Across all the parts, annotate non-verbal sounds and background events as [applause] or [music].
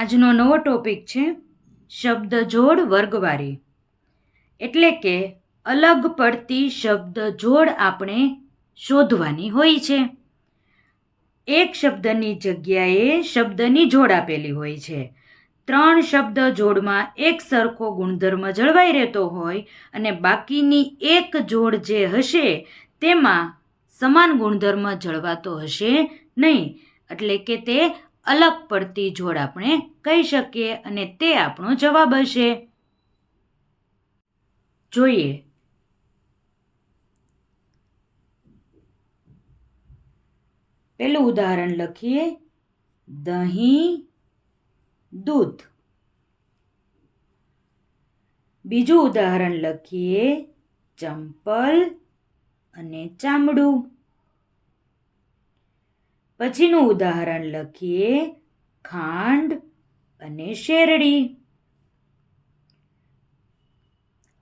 આજનો નવો ટોપિક છે શબ્દ જોડ વર્ગવારી. એટલે કે અલગ પડતી શબ્દ જોડ આપણે શોધવાની હોય છે. એક શબ્દની જગ્યાએ શબ્દની જોડ આપેલી હોય છે. ત્રણ શબ્દ જોડમાં એક સરખો ગુણધર્મ જળવાઈ રહેતો હોય અને બાકીની એક જોડ જે હશે તેમાં સમાન ગુણધર્મ જળવાતો હશે નહીં. એટલે કે તે અલગ પડતી જોડ આપણે કહી શકીએ અને તે આપણો જવાબ હશે. જોઈએ. પેલું ઉદાહરણ લખીએ. દહીં, દૂધ. બીજું ઉદાહરણ લખીએ. ચંપલ અને ચામડું. પછીનું ઉદાહરણ લખીએ. ખાંડ અને શેરડી.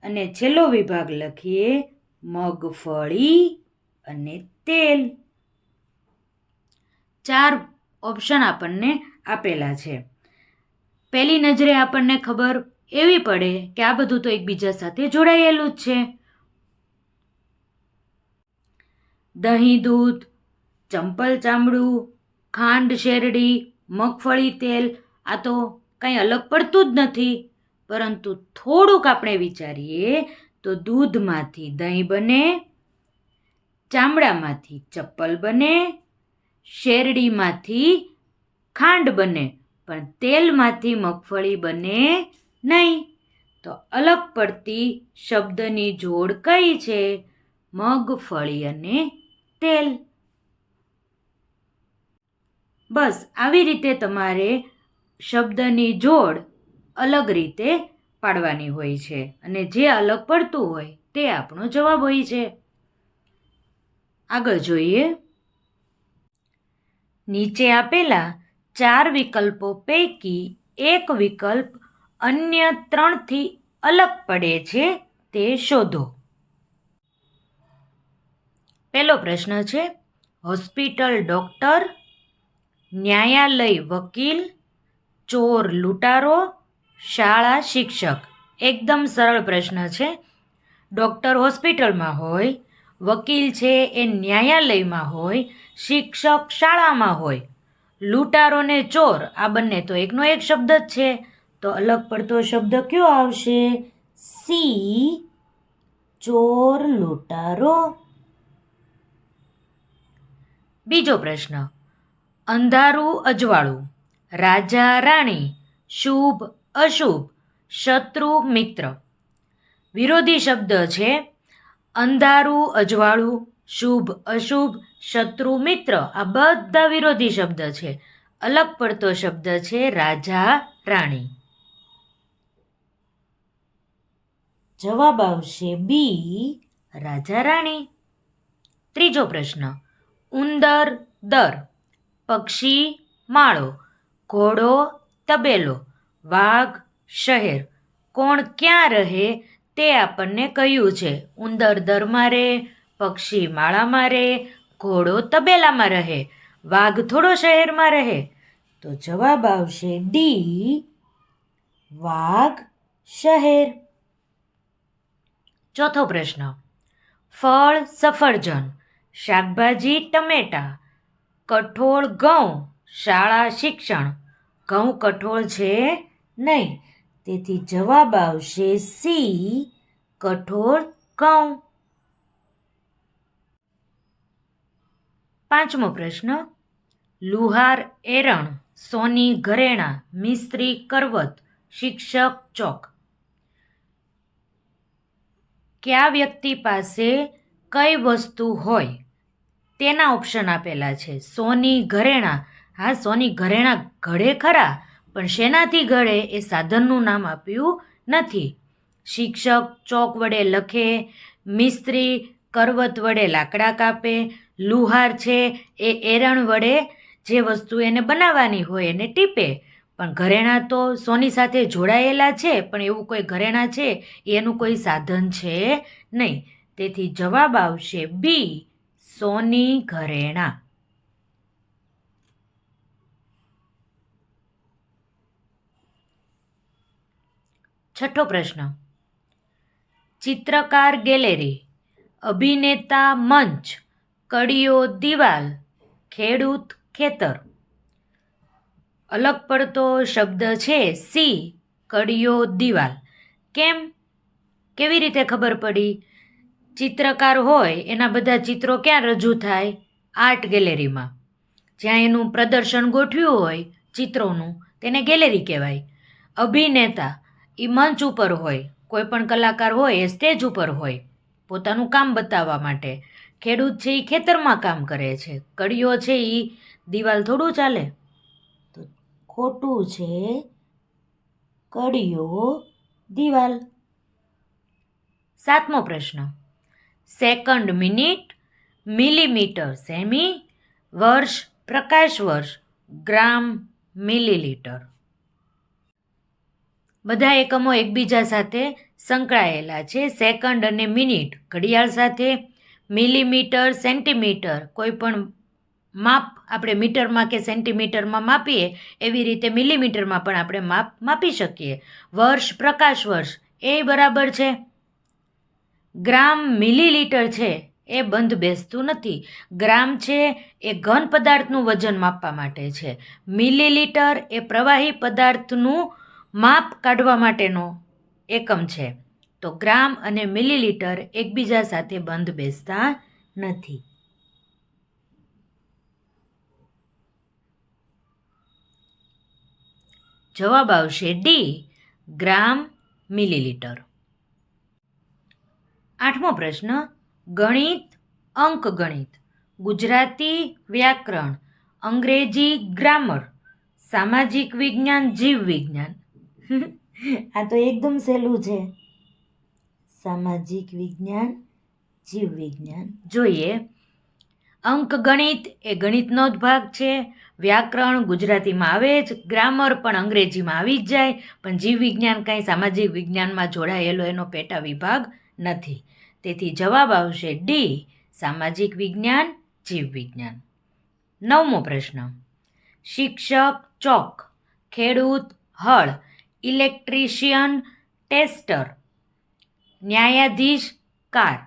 અને છેલ્લો વિભાગ લખીએ. મગફળી અને તેલ. ચાર ઓપ્શન આપણને આપેલા છે. પહેલી નજરે આપણને ખબર એવી પડે કે આ બધું તો એકબીજા સાથે જોડાયેલું જ છે. દહીં, દૂધ ચંપલ ચામડું, ખાંડ શેરડી, મગફળી તેલ, આ તો કંઈ અલગ પડતું જ નથી. પરંતુ થોડુંક આપણે વિચારીએ તો દૂધમાંથી દહીં બને, ચામડામાંથી ચપ્પલ બને, શેરડીમાંથી ખાંડ બને, પણ તેલમાંથી મગફળી બને નહીં. તો અલગ પડતી શબ્દની જોડ કઈ છે? મગફળી અને તેલ. બસ, આવી રીતે તમારે શબ્દની જોડ અલગ રીતે પાડવાની હોય છે અને જે અલગ પડતું હોય તે આપણો જવાબ હોય છે. આગળ જોઈએ. નીચે આપેલા ચાર વિકલ્પો પૈકી એક વિકલ્પ અન્ય ત્રણથી અલગ પડે છે તે શોધો. પહેલો પ્રશ્ન છે, હોસ્પિટલ ડોક્ટર ન્યાયાલય વકીલ, ચોર લૂંટારો, શાળા શિક્ષક. એકદમ સરળ પ્રશ્ન છે. ડૉક્ટર હોસ્પિટલમાં હોય, વકીલ છે એ ન્યાયાલયમાં હોય, શિક્ષક શાળામાં હોય. લૂંટારો ને ચોર, આ બંને તો એકનો એક શબ્દ જ છે. તો અલગ પડતો શબ્દ કયો આવશે? સી, ચોર લૂંટારો. બીજો પ્રશ્ન અંધારું અજવાળું. રાજા રાણી, શુભ, અશુભ, શત્રુ, મિત્ર. વિરોધી શબ્દ છે, અંધારું અજવાળું, શુભ, અશુભ, શત્રુ, મિત્ર. આ બધા વિરોધી શબ્દ છે. અલગ પડતો શબ્દ છે, રાજા રાણી. જવાબ આવશે બી, રાજા રાણી. ત્રીજો પ્રશ્ન, ઉંદર દર. પક્ષી માળો, ઘોડો તબેલો, વાઘ શહેર. કોણ ક્યાં રહે તે આપણને કહ્યું છે. ઉંદર દરમાં રહે પક્ષી માળામાં રહે ઘોડો તબેલામાં રહે, વાઘ થોડો શહેરમાં રહે. તો જવાબ આવશે ડી, વાઘ શહેર. ચોથો પ્રશ્ન. ફળ સફરજન, શાકભાજી, ટમેટા કઠોળ ઘઉં, શાળા શિક્ષણ. ઘઉં કઠોળ છે નહીં. તેથી જવાબ આવશે સી, કઠોળ ઘઉં. પાંચમો પ્રશ્ન. લુહાર એરણ, સોની ઘરેણા, મિસ્ત્રી કરવત, શિક્ષક ચોક. કયા વ્યક્તિ પાસે કઈ વસ્તુ હોય? તેના ઓપ્શન આપેલા છે. સોની ઘરેણા. હા, સોની ઘરેણા ઘડે ખરા, પણ શેનાથી ઘડે એ સાધનનું નામ આપ્યું નથી. શિક્ષક ચોક વડે લખે, મિસ્ત્રી કરવત વડે લાકડા કાપે, લુહાર છે એ એરણ વડે જે વસ્તુ એને બનાવવાની હોય એને ટીપે. પણ ઘરેણાં તો સોની સાથે જોડાયેલા છે, પણ એવું કોઈ ઘરેણાં છે, એનું કોઈ સાધન છે નહીં. તેથી જવાબ આવશે બી. સોની ઘરેણા. છઠ્ઠો પ્રશ્ન. ચિત્રકાર ગેલેરી, અભિનેતા મંચ, કડીઓ દિવાલ, ખેડૂત ખેતર. અલગ પડતો શબ્દ છે સી, કડીઓ દિવાલ. કેમ? કેવી રીતે ખબર પડી? ચિત્રકાર હોય એના બધા ચિત્રો ક્યાં રજૂ થાય? આર્ટ ગેલેરીમાં. જ્યાં એનું પ્રદર્શન ગોઠવ્યું હોય ચિત્રોનું તેને ગેલેરી કહેવાય. અભિનેતા એ મંચ ઉપર હોય કોઈ પણ કલાકાર હોય એ સ્ટેજ ઉપર હોય. પોતાનું કામ બતાવવા માટે. ખેડૂત છે એ ખેતરમાં કામ કરે છે. કડીઓ છે એ દિવાલ થોડું ચાલે. તો ખોટું છે કડીઓ દિવાલ. સાતમો પ્રશ્ન. સેકન્ડ મિનિટ, મિલીમીટર સેમી, વર્ષ, પ્રકાશ વર્ષ, ગ્રામ, મિલીલીટર. બધા એકમો એકબીજા સાથે સંકળાયેલા છે. સેકન્ડ અને મિનિટ ઘડિયાળ સાથે, મિલીમીટર, સેન્ટીમીટર, કોઈ પણ માપ આપણે મીટરમાં કે સેન્ટીમીટરમાં માપીએ, એવી રીતે મિલીમીટરમાં પણ આપણે માપ માપી શકીએ. વર્ષ, પ્રકાશ વર્ષ, એ બરાબર છે. ગ્રામ મિલીલીટર છે, એ બંધ બેસતું નથી. ગ્રામ છે, એ ઘન પદાર્થનું વજન માપવા માટે છે. મિલીલીટર એ પ્રવાહી પદાર્થનું માપ કાઢવા માટેનો એકમ છે. તો ગ્રામ અને મિલીલીટર એકબીજા સાથે બંધ બેસતા નથી. જવાબ આવશે ડી. ગ્રામ મિલીલીટર. આઠમો પ્રશ્ન ગણિત અંક ગણિત ગુજરાતી વ્યાકરણ અંગ્રેજી ગ્રામર સામાજિક વિજ્ઞાન જીવ વિજ્ઞાન. [laughs] આ તો એકદમ સહેલું છે. સામાજિક વિજ્ઞાન જીવ વિજ્ઞાન. જોઈએ. અંક ગણિત એ ગણિતનો જ ભાગ છે. વ્યાકરણ ગુજરાતીમાં આવે જ ગ્રામર પણ અંગ્રેજીમાં આવી જ જાય. પણ જીવ વિજ્ઞાન કાંઈ સામાજિક વિજ્ઞાનમાં જોડાયેલો એનો પેટા વિભાગ નથી. તેથી જવાબ આવશે ડી સામાજિક વિજ્ઞાન જીવવિજ્ઞાન નવમો પ્રશ્ન. શિક્ષક ચોક, ખેડૂત હળ, ઇલેક્ટ્રિશિયન ટેસ્ટર, ન્યાયાધીશ કાર.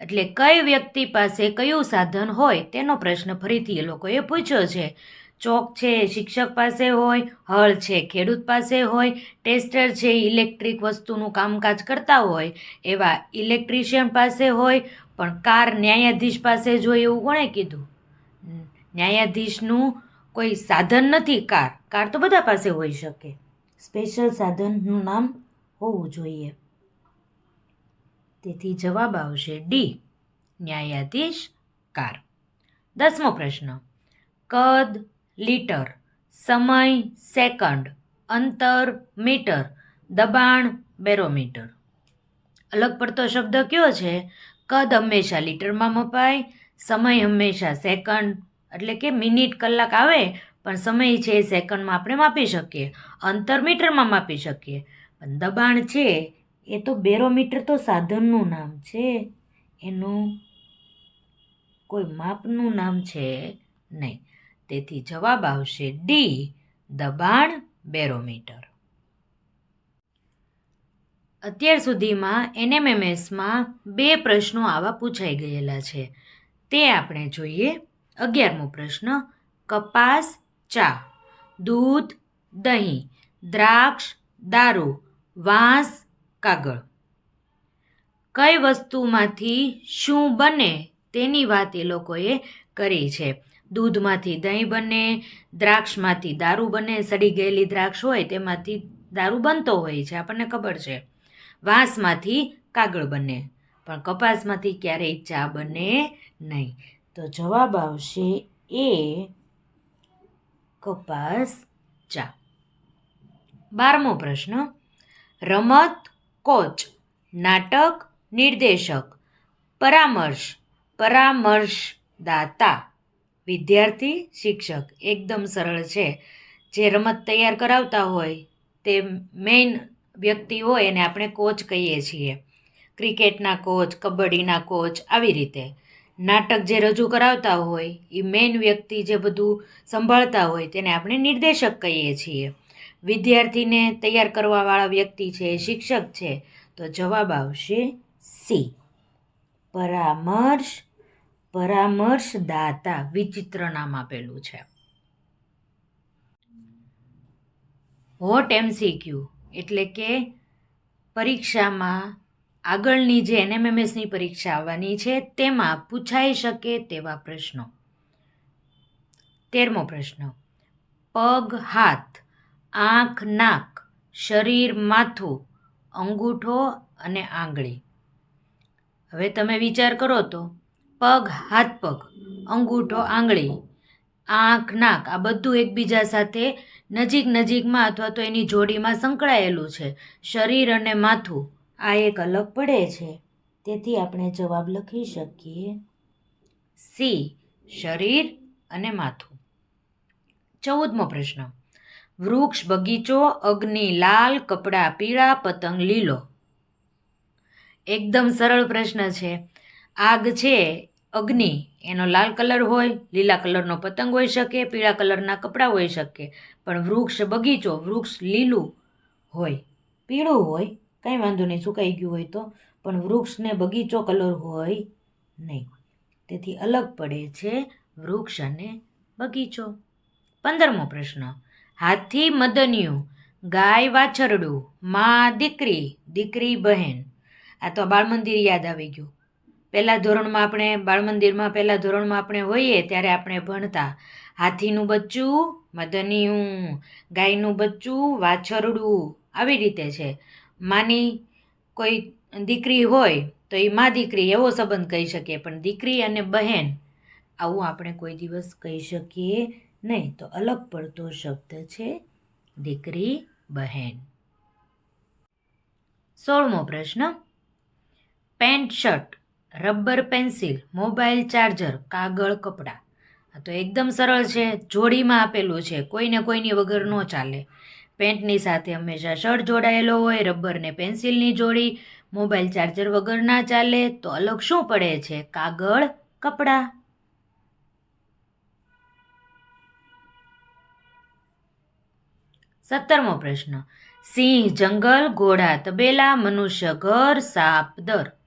એટલે કઈ વ્યક્તિ પાસે કયું સાધન હોય તેનો પ્રશ્ન ફરીથી એ લોકોએ પૂછ્યો છે. ચોક છે, શિક્ષક પાસે હોય, હળ છે, ખેડૂત પાસે હોય, ટેસ્ટર છે, ઇલેક્ટ્રિક વસ્તુનું કામકાજ કરતા હોય એવા ઇલેક્ટ્રિશિયન પાસે હોય, પણ કાર ન્યાયાધીશ પાસે જ એવું કોણે કીધું? ન્યાયાધીશનું કોઈ સાધન નથી કાર. કાર તો બધા પાસે હોઈ શકે. સ્પેશિયલ સાધનનું નામ હોવું જોઈએ. તેથી જવાબ આવશે ડી, ન્યાયાધીશ કાર. દસમો પ્રશ્ન. કદ લીટર, સમય, સેકન્ડ, અંતર, મીટર, દબાણ, બેરોમીટર. અલગ પડતો શબ્દ કયો છે? કદ હંમેશા લીટરમાં મપાય, સમય હંમેશા સેકન્ડ, એટલે કે મિનિટ, કલાક આવે, પણ સમય છે એ સેકન્ડમાં આપણે માપી શકીએ, અંતર મીટરમાં માપી શકીએ. પણ દબાણ છે એ તો બેરોમીટર તો સાધનનું નામ છે. એનું કોઈ માપનું નામ છે નહીં. તેથી જવાબ આવશે ડી દબાણ બેરોમીટર. અત્યાર સુધીમાં એનએમએમએસમાં બે પ્રશ્નો આવા પૂછાઈ ગયેલા છે. તે આપણે જોઈએ અગિયારમો પ્રશ્ન, કપાસ, ચા, દૂધ, દહીં, દ્રાક્ષ, દારૂ, વાંસ, કાગળ. કઈ વસ્તુમાંથી શું બને તેની વાત એ લોકોએ કરી છે. દૂધમાંથી દહીં બને, દ્રાક્ષમાંથી દારૂ બને, સડી ગયેલી દ્રાક્ષ હોય તેમાંથી દારૂ બનતો હોય છે, આપણને ખબર છે. વાંસમાંથી કાગળ બને, પણ કપાસમાંથી ક્યારેય ચા બને નહીં. તો જવાબ આવશે એ કપાસ ચા. બારમો પ્રશ્ન, રમત કોચ, નાટક નિર્દેશક, પરામર્શ, પરામર્શદાતા. વિદ્યાર્થી, શિક્ષક, એકદમ સરળ છે. જે રમત તૈયાર કરાવતા હોય, તે મેઇન વ્યક્તિ હોય એને આપણે કોચ કહીએ છીએ. ક્રિકેટના કોચ કબડ્ડીના કોચ આવી રીતે. નાટક જે રજૂ કરાવતા હોય એ મેઇન વ્યક્તિ જે બધું સંભાળતા હોય, તેને આપણે નિર્દેશક કહીએ છીએ. વિદ્યાર્થીને તૈયાર કરવાવાળા વ્યક્તિ છે, શિક્ષક છે, તો જવાબ આવશે સી. પરામર્શ પરામર્શદાતા વિચિત્ર નામ આપેલું છે. હોટ એમસીક્યુ એટલે કે પરીક્ષામાં આગળની જે એનએમએમએસની પરીક્ષા આવવાની છે તેમાં પૂછાઈ શકે તેવા પ્રશ્નો. તેરમો પ્રશ્ન. પગ, હાથ, આંખ, નાક, શરીર, માથું, અંગૂઠો અને આંગળી. હવે તમે વિચાર કરો તો પગ, હાથ પગ, અંગૂઠો, આંગળી, આંખ, નાક, આ બધું એકબીજા સાથે નજીક નજીકમાં અથવા તો એની જોડીમાં સંકળાયેલું છે. શરીર અને માથું આ એક અલગ પડે છે. તેથી આપણે જવાબ લખી શકીએ. સી. શરીર અને માથું. ચૌદમો પ્રશ્ન. વૃક્ષ, બગીચો, અગ્નિ, લાલ, કપડાં, પીળા, પતંગ, લીલો. એકદમ સરળ પ્રશ્ન છે. આગ છે અગ્નિ. એનો લાલ કલર હોય, લીલા કલરનો પતંગ હોઈ શકે, પીળા કલરના કપડાં હોઈ શકે. પણ વૃક્ષ બગીચો, વૃક્ષ લીલું હોય. પીળું હોય, કંઈ વાંધો નહીં, સુકાઈ ગયું હોય તો. પણ વૃક્ષને બગીચો કલર હોય નહીં. તેથી અલગ પડે છે વૃક્ષ અને બગીચો. પંદરમો પ્રશ્ન. હાથી મદનિયું, ગાય વાછરડું, મા દીકરી દીકરી બહેન. આ તો બાળમંદિર યાદ આવી ગયું. પહેલાં ધોરણમાં આપણે બાળમંદિરમાં પહેલાં ધોરણમાં આપણે હોઈએ ત્યારે આપણે ભણતા. હાથીનું બચ્ચું, મદનિયું, ગાયનું બચ્ચું, વાછરડું આવી રીતે છે. માની કોઈ દીકરી હોય તો એ મા દીકરી એવો સંબંધ કહી શકીએ પણ દીકરી અને બહેન આવું આપણે કોઈ દિવસ કહી શકીએ નહીં. તો અલગ પડતો શબ્દ છે દીકરી, બહેન. સોળમો પ્રશ્ન. Pant shirt. Rubber pencil, mobile charger, કાગળ કપડાં. આ તો એકદમ સરળ છે, જોડીમાં આપેલું છે, કોઈને કોઈની વગર ન ચાલે. પેન્ટની સાથે હંમેશા શર્ટ જોડાયેલો હોય રબર ને પેન્સિલની જોડી, મોબાઈલ ચાર્જર વગર ના ચાલે, તો અલગ શું પડે છે? કાગળ, કપડાં. સત્તરમો પ્રશ્ન. સિંહ, જંગલ, ઘોડા, તબેલા, મનુષ્ય, ઘર, સાપ, દર.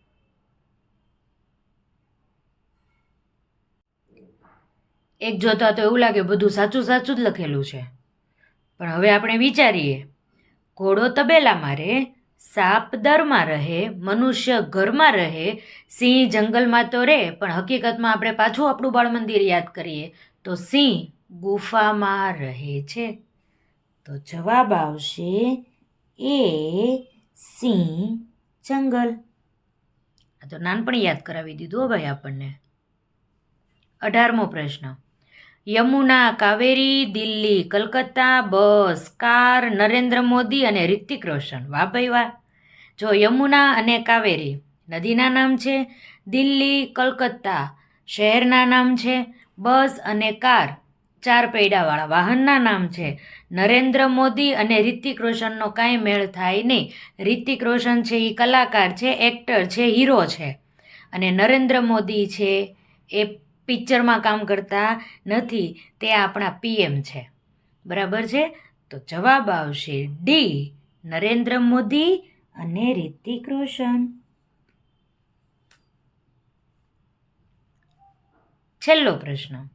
એક જોતા તો એવું લાગે બધું સાચું સાચું જ લખેલું છે. પણ હવે આપણે વિચારીએ, ઘોડો તબેલામાં રહે, સાપ દરમાં રહે, મનુષ્ય ઘરમાં રહે, સિંહ જંગલમાં તો રહે, પણ હકીકતમાં આપણે પાછું આપણું બાળ મંદિર યાદ કરીએ તો સિંહ ગુફામાં રહે છે. તો જવાબ આવશે એ સિંહ જંગલ. આ તો નાનપણ યાદ કરાવી દીધું ભાઈ આપણને. અઢારમો પ્રશ્ન. યમુના, કાવેરી, દિલ્હી, કલકત્તા, બસ, કાર, નરેન્દ્ર મોદી અને રિતિક રોશન. વાહ ભાઈ વાહ. જો યમુના અને કાવેરી નદીના નામ છે, દિલ્હી, કલકત્તા શહેરના નામ છે, બસ અને કાર ચાર પૈડાવાળા વાહનના નામ છે, નરેન્દ્ર મોદી અને રિતિક રોશનનો કાંઈ મેળ થાય નહીં. રિતિક રોશન છે એ કલાકાર છે, એક્ટર છે, હીરો છે. અને નરેન્દ્ર મોદી છે, એ પિક્ચરમાં કામ કરતા નથી, તે આપણા પીએમ છે. બરાબર છે? તો જવાબ આવશે ડી, નરેન્દ્ર મોદી અને રિતિક રોશન. છેલ્લો પ્રશ્ન.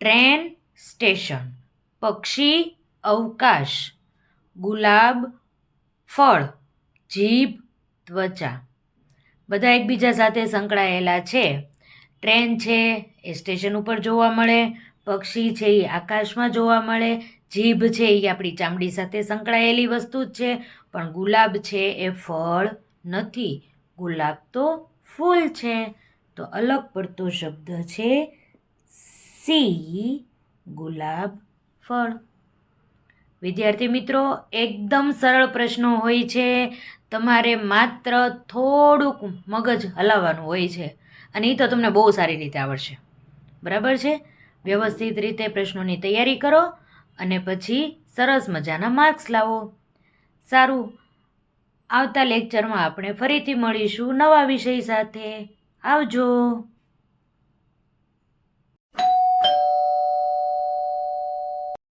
ટ્રેન સ્ટેશન, પક્ષી, અવકાશ, ગુલાબ, ફળ, જીભ, ત્વચા. બધા એકબીજા સાથે સંકળાયેલા છે. ટ્રેન છે, એ સ્ટેશન ઉપર જોવા મળે, પક્ષી છે, એ આકાશમાં જોવા મળે, જીભ છે, એ આપણી ચામડી સાથે સંકળાયેલી વસ્તુ જ છે, પણ ગુલાબ છે, એ ફળ નથી. ગુલાબ તો ફૂલ છે. તો અલગ પડતો શબ્દ છે સી, ગુલાબ ફળ. વિદ્યાર્થી મિત્રો, એકદમ સરળ પ્રશ્નો હોય છે. તમારે માત્ર થોડુંક મગજ હલાવવાનું હોય છે. અને એ તો તમને બહુ સારી રીતે આવડશે. બરાબર છે? વ્યવસ્થિત રીતે પ્રશ્નોની તૈયારી કરો અને પછી સરસ મજાના માર્ક્સ લાવો. સારું. આવતા લેક્ચરમાં આપણે ફરીથી મળીશું નવા વિષય સાથે. આવજો.